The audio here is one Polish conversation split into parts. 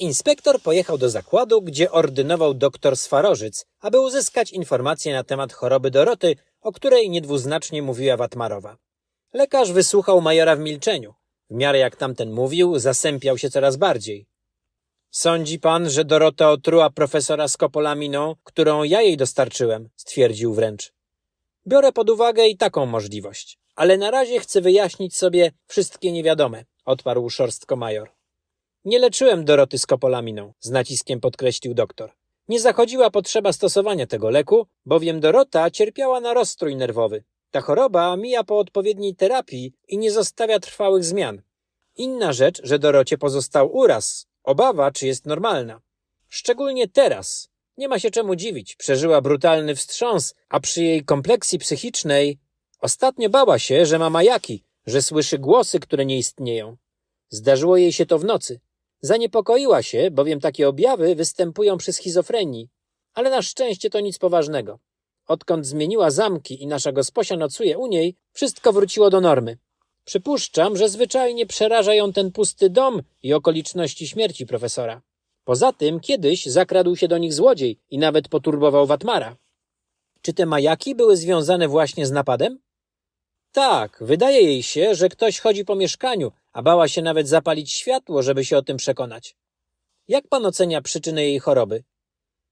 Inspektor pojechał do zakładu, gdzie ordynował doktor Swarożyc, aby uzyskać informacje na temat choroby Doroty, o której niedwuznacznie mówiła Watmarowa. Lekarz wysłuchał majora w milczeniu. W miarę jak tamten mówił, zasępiał się coraz bardziej. Sądzi pan, że Dorota otruła profesora skopolaminą, którą ja jej dostarczyłem, stwierdził wręcz. Biorę pod uwagę i taką możliwość, ale na razie chcę wyjaśnić sobie wszystkie niewiadome, odparł szorstko major. Nie leczyłem Doroty skopolaminą, z naciskiem podkreślił doktor. Nie zachodziła potrzeba stosowania tego leku, bowiem Dorota cierpiała na rozstrój nerwowy. Ta choroba mija po odpowiedniej terapii i nie zostawia trwałych zmian. Inna rzecz, że Dorocie pozostał uraz, obawa, czy jest normalna. Szczególnie teraz. Nie ma się czemu dziwić, przeżyła brutalny wstrząs, a przy jej kompleksji psychicznej ostatnio bała się, że ma majaki, że słyszy głosy, które nie istnieją. Zdarzyło jej się to w nocy. Zaniepokoiła się, bowiem takie objawy występują przy schizofrenii, ale na szczęście to nic poważnego. Odkąd zmieniła zamki i nasza gosposia nocuje u niej, wszystko wróciło do normy. Przypuszczam, że zwyczajnie przeraża ją ten pusty dom i okoliczności śmierci profesora. Poza tym kiedyś zakradł się do nich złodziej i nawet poturbował Watmara. Czy te majaki były związane właśnie z napadem? Tak, wydaje jej się, że ktoś chodzi po mieszkaniu, a bała się nawet zapalić światło, żeby się o tym przekonać. Jak pan ocenia przyczynę jej choroby?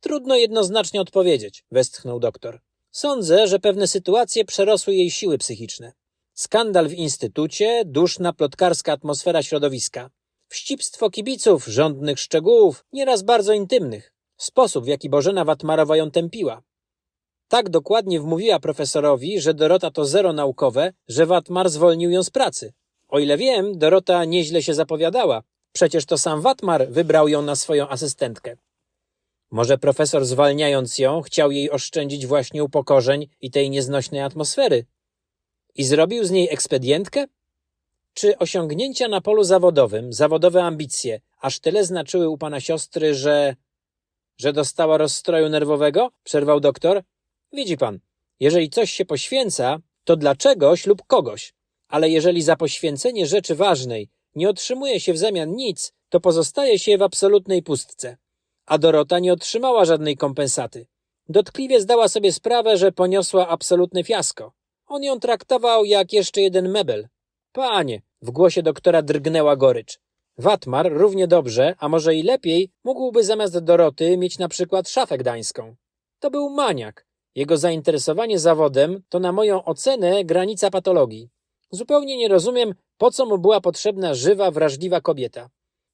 Trudno jednoznacznie odpowiedzieć, westchnął doktor. Sądzę, że pewne sytuacje przerosły jej siły psychiczne. Skandal w instytucie, duszna plotkarska atmosfera środowiska. Wścibstwo kibiców, żądnych szczegółów, nieraz bardzo intymnych. Sposób, w jaki Bożena Watmarowa ją tępiła. Tak dokładnie wmówiła profesorowi, że Dorota to zero naukowe, że Watmar zwolnił ją z pracy. O ile wiem, Dorota nieźle się zapowiadała. Przecież to sam Watmar wybrał ją na swoją asystentkę. Może profesor zwalniając ją chciał jej oszczędzić właśnie upokorzeń i tej nieznośnej atmosfery. I zrobił z niej ekspedientkę? Czy osiągnięcia na polu zawodowym, zawodowe ambicje, aż tyle znaczyły u pana siostry, że... że dostała rozstroju nerwowego? Przerwał doktor. Widzi pan, jeżeli coś się poświęca, to dla czegoś lub kogoś. Ale jeżeli za poświęcenie rzeczy ważnej nie otrzymuje się w zamian nic, to pozostaje się w absolutnej pustce. A Dorota nie otrzymała żadnej kompensaty. Dotkliwie zdała sobie sprawę, że poniosła absolutne fiasko. On ją traktował jak jeszcze jeden mebel. Panie, w głosie doktora drgnęła gorycz. Watmar równie dobrze, a może i lepiej, mógłby zamiast Doroty mieć na przykład szafę gdańską. To był maniak. Jego zainteresowanie zawodem to na moją ocenę granica patologii. Zupełnie nie rozumiem, po co mu była potrzebna żywa, wrażliwa kobieta.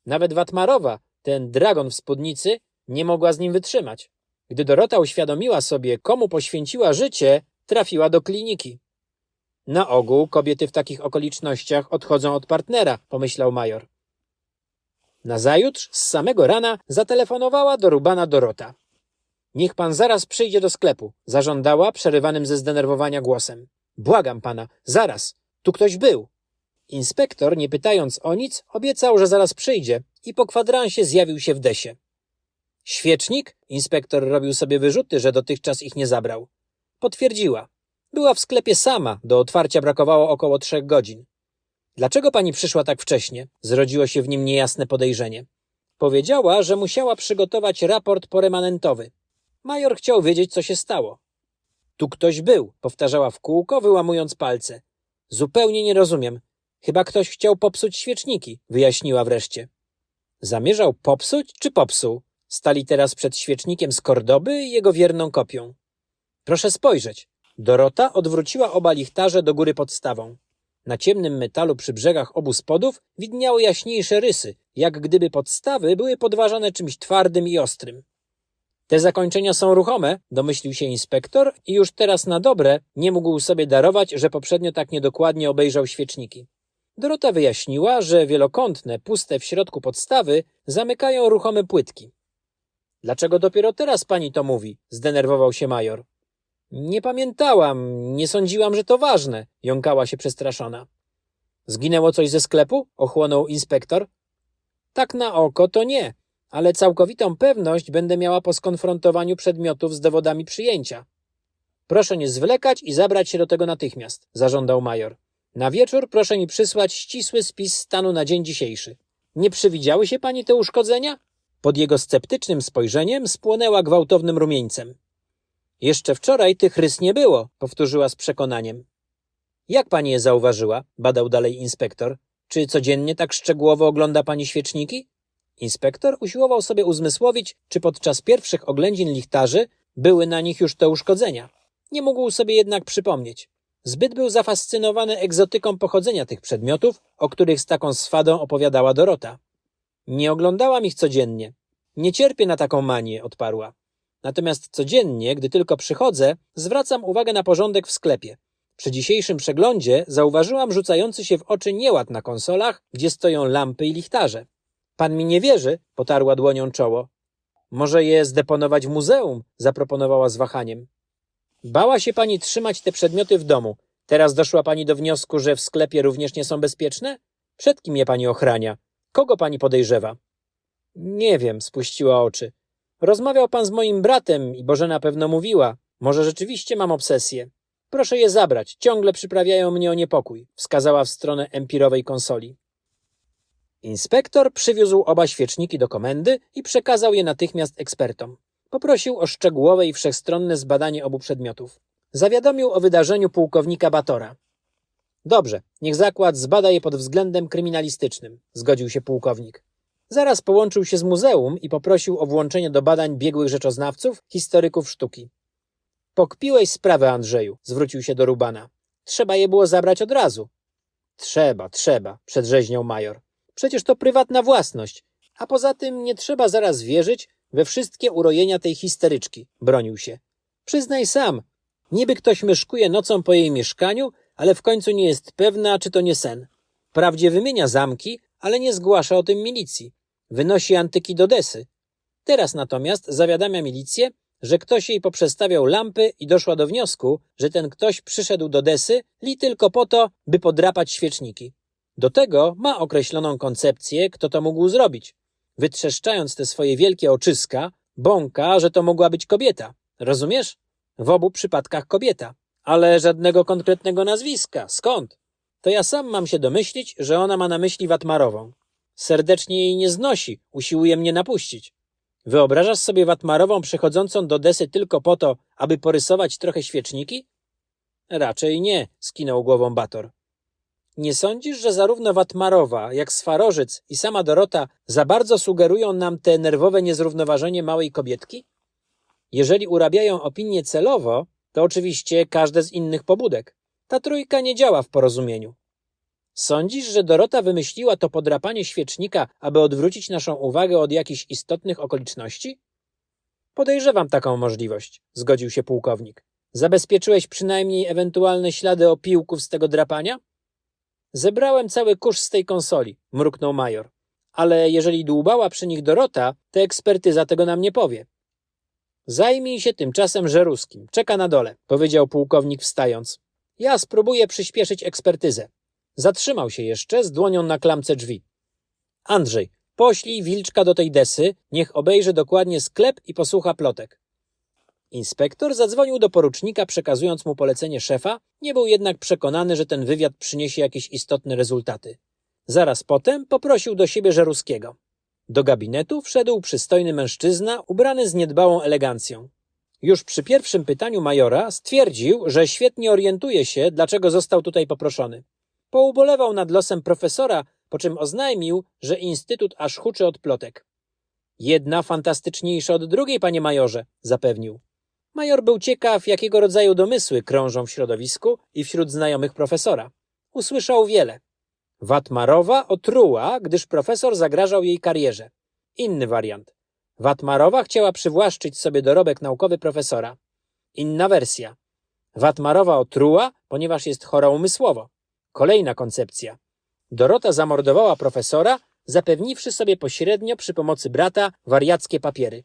Nawet Watmarowa, ten dragon w spódnicy, nie mogła z nim wytrzymać. Gdy Dorota uświadomiła sobie, komu poświęciła życie, trafiła do kliniki. Na ogół kobiety w takich okolicznościach odchodzą od partnera, pomyślał major. Nazajutrz, z samego rana, zatelefonowała do Rubana Dorota. Niech pan zaraz przyjdzie do sklepu, zażądała przerywanym ze zdenerwowania głosem. Błagam pana, zaraz, tu ktoś był. Inspektor, nie pytając o nic, obiecał, że zaraz przyjdzie i po kwadransie zjawił się w desie. Świecznik? Inspektor robił sobie wyrzuty, że dotychczas ich nie zabrał. Potwierdziła. Była w sklepie sama, do otwarcia brakowało około trzech godzin. Dlaczego pani przyszła tak wcześnie? Zrodziło się w nim niejasne podejrzenie. Powiedziała, że musiała przygotować raport poremanentowy. Major chciał wiedzieć, co się stało. Tu ktoś był, powtarzała w kółko, wyłamując palce. Zupełnie nie rozumiem. Chyba ktoś chciał popsuć świeczniki, wyjaśniła wreszcie. Zamierzał popsuć czy popsuł? Stali teraz przed świecznikiem z Kordoby i jego wierną kopią. Proszę spojrzeć. Dorota odwróciła oba lichtarze do góry podstawą. Na ciemnym metalu przy brzegach obu spodów widniały jaśniejsze rysy, jak gdyby podstawy były podważane czymś twardym i ostrym. Te zakończenia są ruchome, domyślił się inspektor i już teraz na dobre nie mógł sobie darować, że poprzednio tak niedokładnie obejrzał świeczniki. Dorota wyjaśniła, że wielokątne, puste w środku podstawy zamykają ruchome płytki. Dlaczego dopiero teraz pani to mówi? zdenerwował się major. Nie pamiętałam, nie sądziłam, że to ważne, jąkała się przestraszona. Zginęło coś ze sklepu? ochłonął inspektor. Tak na oko to nie, ale całkowitą pewność będę miała po skonfrontowaniu przedmiotów z dowodami przyjęcia. Proszę nie zwlekać i zabrać się do tego natychmiast, zażądał major. Na wieczór proszę mi przysłać ścisły spis stanu na dzień dzisiejszy. Nie przywidziały się pani te uszkodzenia? Pod jego sceptycznym spojrzeniem spłonęła gwałtownym rumieńcem. Jeszcze wczoraj tych rys nie było, powtórzyła z przekonaniem. Jak pani je zauważyła? badał dalej inspektor. Czy codziennie tak szczegółowo ogląda pani świeczniki? Inspektor usiłował sobie uzmysłowić, czy podczas pierwszych oględzin lichtarzy były na nich już te uszkodzenia. Nie mógł sobie jednak przypomnieć. Zbyt był zafascynowany egzotyką pochodzenia tych przedmiotów, o których z taką swadą opowiadała Dorota. Nie oglądałam ich codziennie. Nie cierpię na taką manię, odparła. Natomiast codziennie, gdy tylko przychodzę, zwracam uwagę na porządek w sklepie. Przy dzisiejszym przeglądzie zauważyłam rzucający się w oczy nieład na konsolach, gdzie stoją lampy i lichtarze. Pan mi nie wierzy? potarła dłonią czoło. Może je zdeponować w muzeum? zaproponowała z wahaniem. Bała się pani trzymać te przedmioty w domu. Teraz doszła pani do wniosku, że w sklepie również nie są bezpieczne? Przed kim je pani ochrania? Kogo pani podejrzewa? Nie wiem, spuściła oczy. Rozmawiał pan z moim bratem i Bożena pewno mówiła. Może rzeczywiście mam obsesję. Proszę je zabrać, ciągle przyprawiają mnie o niepokój, wskazała w stronę empirowej konsoli. Inspektor przywiózł oba świeczniki do komendy i przekazał je natychmiast ekspertom. Poprosił o szczegółowe i wszechstronne zbadanie obu przedmiotów. Zawiadomił o wydarzeniu pułkownika Batora. Dobrze, niech zakład zbada je pod względem kryminalistycznym, zgodził się pułkownik. Zaraz połączył się z muzeum i poprosił o włączenie do badań biegłych rzeczoznawców, historyków sztuki. Pokpiłeś sprawę, Andrzeju, zwrócił się do Rubana. Trzeba je było zabrać od razu. Trzeba, trzeba, przedrzeźniał major. Przecież to prywatna własność. A poza tym nie trzeba zaraz wierzyć we wszystkie urojenia tej histeryczki, bronił się. Przyznaj sam, niby ktoś myszkuje nocą po jej mieszkaniu, ale w końcu nie jest pewna, czy to nie sen. Wprawdzie wymienia zamki, ale nie zgłasza o tym milicji. Wynosi antyki do desy. Teraz natomiast zawiadamia milicję, że ktoś jej poprzestawiał lampy i doszła do wniosku, że ten ktoś przyszedł do desy li tylko po to, by podrapać świeczniki. Do tego ma określoną koncepcję, kto to mógł zrobić. Wytrzeszczając te swoje wielkie oczyska, bąka, że to mogła być kobieta. Rozumiesz? W obu przypadkach kobieta. Ale żadnego konkretnego nazwiska. Skąd? To ja sam mam się domyślić, że ona ma na myśli Watmarową. Serdecznie jej nie znosi, usiłuje mnie napuścić. Wyobrażasz sobie Watmarową przychodzącą do desy tylko po to, aby porysować trochę świeczniki? Raczej nie, skinął głową Bator. Nie sądzisz, że zarówno Watmarowa, jak Swarożyc i sama Dorota za bardzo sugerują nam te nerwowe niezrównoważenie małej kobietki? Jeżeli urabiają opinię celowo, to oczywiście każde z innych pobudek. Ta trójka nie działa w porozumieniu. Sądzisz, że Dorota wymyśliła to podrapanie świecznika, aby odwrócić naszą uwagę od jakichś istotnych okoliczności? Podejrzewam taką możliwość, zgodził się pułkownik. Zabezpieczyłeś przynajmniej ewentualne ślady opiłków z tego drapania? Zebrałem cały kurz z tej konsoli, mruknął major. Ale jeżeli dłubała przy nich Dorota, to ekspertyza tego nam nie powie. Zajmij się tymczasem Żeruskim. Czeka na dole, powiedział pułkownik wstając. Ja spróbuję przyspieszyć ekspertyzę. Zatrzymał się jeszcze z dłonią na klamce drzwi. Andrzej, poślij Wilczka do tej desy, niech obejrzy dokładnie sklep i posłucha plotek. Inspektor zadzwonił do porucznika, przekazując mu polecenie szefa, nie był jednak przekonany, że ten wywiad przyniesie jakieś istotne rezultaty. Zaraz potem poprosił do siebie Żeruskiego. Do gabinetu wszedł przystojny mężczyzna, ubrany z niedbałą elegancją. Już przy pierwszym pytaniu majora stwierdził, że świetnie orientuje się, dlaczego został tutaj poproszony. Poubolewał nad losem profesora, po czym oznajmił, że instytut aż huczy od plotek. Jedna fantastyczniejsza od drugiej, panie majorze, zapewnił. Major był ciekaw, jakiego rodzaju domysły krążą w środowisku i wśród znajomych profesora. Usłyszał wiele. Watmarowa otruła, gdyż profesor zagrażał jej karierze. Inny wariant. Watmarowa chciała przywłaszczyć sobie dorobek naukowy profesora. Inna wersja. Watmarowa otruła, ponieważ jest chora umysłowo. Kolejna koncepcja. Dorota zamordowała profesora, zapewniwszy sobie pośrednio przy pomocy brata wariackie papiery.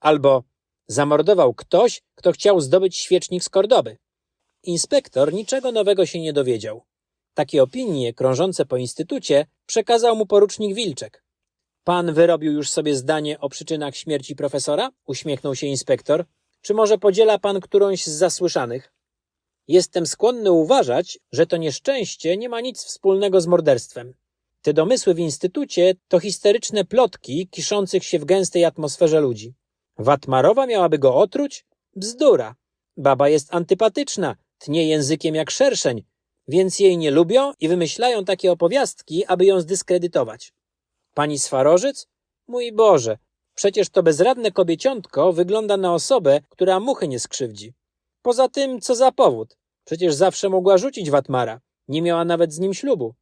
Albo zamordował ktoś, kto chciał zdobyć świecznik z Kordoby. Inspektor niczego nowego się nie dowiedział. Takie opinie krążące po instytucie przekazał mu porucznik Wilczek. Pan wyrobił już sobie zdanie o przyczynach śmierci profesora? Uśmiechnął się inspektor. Czy może podziela pan którąś z zasłyszanych? Jestem skłonny uważać, że to nieszczęście nie ma nic wspólnego z morderstwem. Te domysły w instytucie to histeryczne plotki kiszących się w gęstej atmosferze ludzi. Watmarowa miałaby go otruć? Bzdura. Baba jest antypatyczna, tnie językiem jak szerszeń, więc jej nie lubią i wymyślają takie opowiastki, aby ją zdyskredytować. Pani Swarożyc? Mój Boże, przecież to bezradne kobieciątko wygląda na osobę, która muchy nie skrzywdzi. Poza tym, co za powód? Przecież zawsze mogła rzucić Watmara. Nie miała nawet z nim ślubu.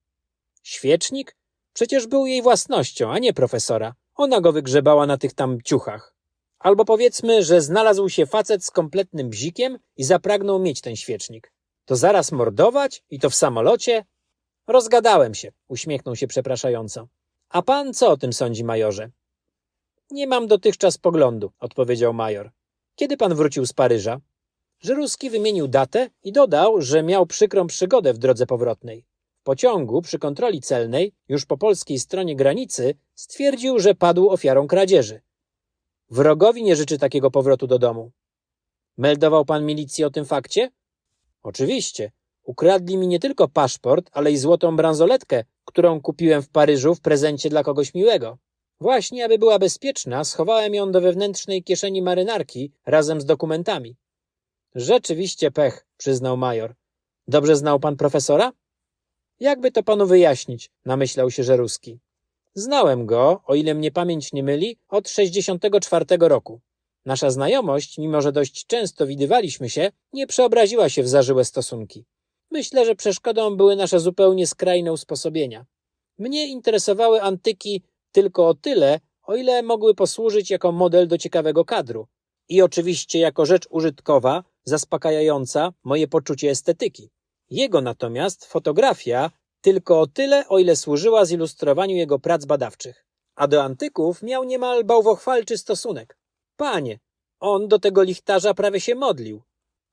Świecznik? Przecież był jej własnością, a nie profesora. Ona go wygrzebała na tych tam ciuchach. Albo powiedzmy, że znalazł się facet z kompletnym bzikiem i zapragnął mieć ten świecznik. To zaraz mordować? I to w samolocie? Rozgadałem się, uśmiechnął się przepraszająco. A pan co o tym sądzi, majorze? Nie mam dotychczas poglądu, odpowiedział major. Kiedy pan wrócił z Paryża? Żeruski wymienił datę i dodał, że miał przykrą przygodę w drodze powrotnej. W pociągu przy kontroli celnej, już po polskiej stronie granicy, stwierdził, że padł ofiarą kradzieży. Wrogowi nie życzy takiego powrotu do domu. Meldował pan milicji o tym fakcie? Oczywiście. Ukradli mi nie tylko paszport, ale i złotą bransoletkę, którą kupiłem w Paryżu w prezencie dla kogoś miłego. Właśnie, aby była bezpieczna, schowałem ją do wewnętrznej kieszeni marynarki razem z dokumentami. Rzeczywiście pech, przyznał major. Dobrze znał pan profesora? Jakby to panu wyjaśnić, namyślał się Żeruski. Znałem go, o ile mnie pamięć nie myli, od 64 roku. Nasza znajomość, mimo że dość często widywaliśmy się, nie przeobraziła się w zażyłe stosunki. Myślę, że przeszkodą były nasze zupełnie skrajne usposobienia. Mnie interesowały antyki tylko o tyle, o ile mogły posłużyć jako model do ciekawego kadru. I oczywiście jako rzecz użytkowa, zaspokajająca moje poczucie estetyki. Jego natomiast fotografia tylko o tyle, o ile służyła zilustrowaniu jego prac badawczych. A do antyków miał niemal bałwochwalczy stosunek. Panie, on do tego lichtarza prawie się modlił.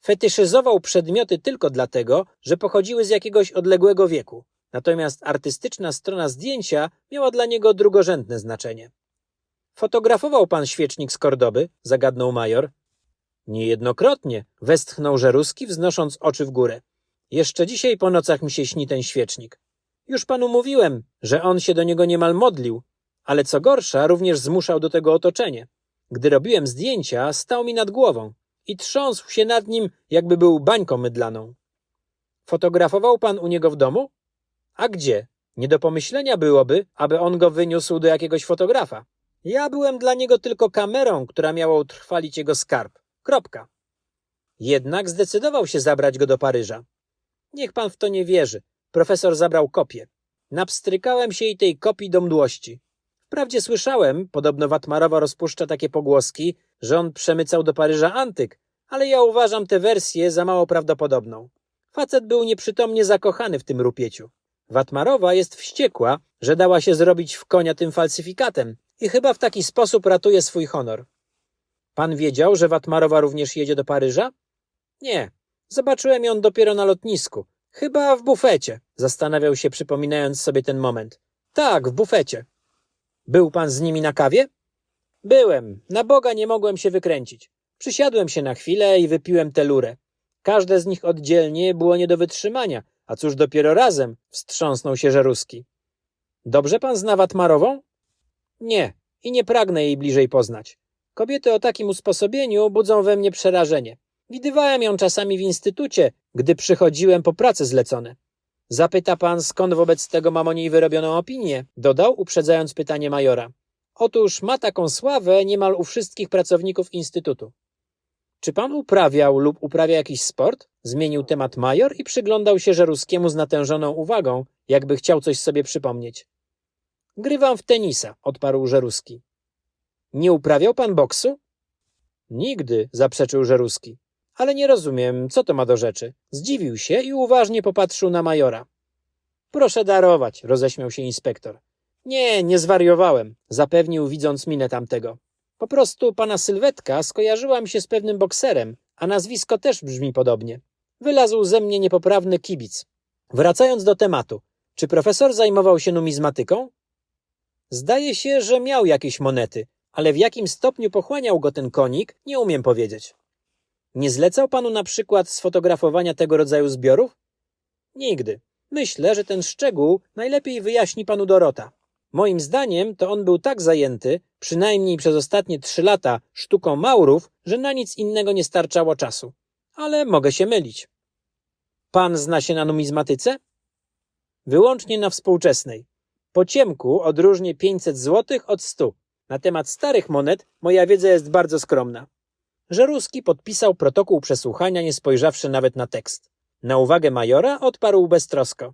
Fetyszyzował przedmioty tylko dlatego, że pochodziły z jakiegoś odległego wieku. Natomiast artystyczna strona zdjęcia miała dla niego drugorzędne znaczenie. Fotografował pan świecznik z Kordoby? zagadnął major. Niejednokrotnie, westchnął Żeruski, wznosząc oczy w górę. Jeszcze dzisiaj po nocach mi się śni ten świecznik. Już panu mówiłem, że on się do niego niemal modlił, ale co gorsza, również zmuszał do tego otoczenie. Gdy robiłem zdjęcia, stał mi nad głową i trząsł się nad nim, jakby był bańką mydlaną. Fotografował pan u niego w domu? A gdzie? Nie do pomyślenia byłoby, aby on go wyniósł do jakiegoś fotografa. Ja byłem dla niego tylko kamerą, która miała utrwalić jego skarb. Kropka. Jednak zdecydował się zabrać go do Paryża. Niech pan w to nie wierzy. Profesor zabrał kopię. Napstrykałem się i tej kopii do mdłości. Wprawdzie słyszałem, podobno Watmarowa rozpuszcza takie pogłoski, że on przemycał do Paryża antyk, ale ja uważam tę wersję za mało prawdopodobną. Facet był nieprzytomnie zakochany w tym rupieciu. Watmarowa jest wściekła, że dała się zrobić w konia tym falsyfikatem i chyba w taki sposób ratuje swój honor. Pan wiedział, że Watmarowa również jedzie do Paryża? Nie. Zobaczyłem ją dopiero na lotnisku. Chyba w bufecie, zastanawiał się, przypominając sobie ten moment. Tak, w bufecie. Był pan z nimi na kawie? Byłem. Na Boga nie mogłem się wykręcić. Przysiadłem się na chwilę i wypiłem tę lurę. Każde z nich oddzielnie było nie do wytrzymania, a cóż dopiero razem, wstrząsnął się Żeruski. Dobrze pan zna Watmarową? Nie, i nie pragnę jej bliżej poznać. Kobiety o takim usposobieniu budzą we mnie przerażenie. Widywałem ją czasami w instytucie, gdy przychodziłem po prace zlecone. Zapyta pan, skąd wobec tego mam o niej wyrobioną opinię? Dodał, uprzedzając pytanie majora. Otóż ma taką sławę niemal u wszystkich pracowników instytutu. Czy pan uprawiał lub uprawia jakiś sport? Zmienił temat major i przyglądał się Żeruskiemu z natężoną uwagą, jakby chciał coś sobie przypomnieć. Grywam w tenisa, odparł Żeruski. Nie uprawiał pan boksu? Nigdy, zaprzeczył Żeruski. Ale nie rozumiem, co to ma do rzeczy. Zdziwił się i uważnie popatrzył na majora. Proszę darować, roześmiał się inspektor. Nie, nie zwariowałem, zapewnił, widząc minę tamtego. Po prostu pana sylwetka skojarzyła mi się z pewnym bokserem, a nazwisko też brzmi podobnie. Wylazł ze mnie niepoprawny kibic. Wracając do tematu, czy profesor zajmował się numizmatyką? Zdaje się, że miał jakieś monety, ale w jakim stopniu pochłaniał go ten konik, nie umiem powiedzieć. Nie zlecał panu na przykład sfotografowania tego rodzaju zbiorów? Nigdy. Myślę, że ten szczegół najlepiej wyjaśni panu Dorota. Moim zdaniem to on był tak zajęty, przynajmniej przez ostatnie trzy lata, sztuką maurów, że na nic innego nie starczało czasu. Ale mogę się mylić. Pan zna się na numizmatyce? Wyłącznie na współczesnej. Po ciemku odróżnię 500 zł od 100. Na temat starych monet moja wiedza jest bardzo skromna. Żeruski podpisał protokół przesłuchania, nie spojrzawszy nawet na tekst. Na uwagę majora odparł beztrosko.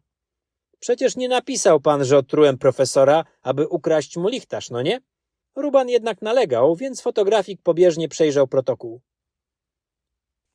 Przecież nie napisał pan, że otrułem profesora, aby ukraść mu lichtarz, no nie? Ruban jednak nalegał, więc fotografik pobieżnie przejrzał protokół.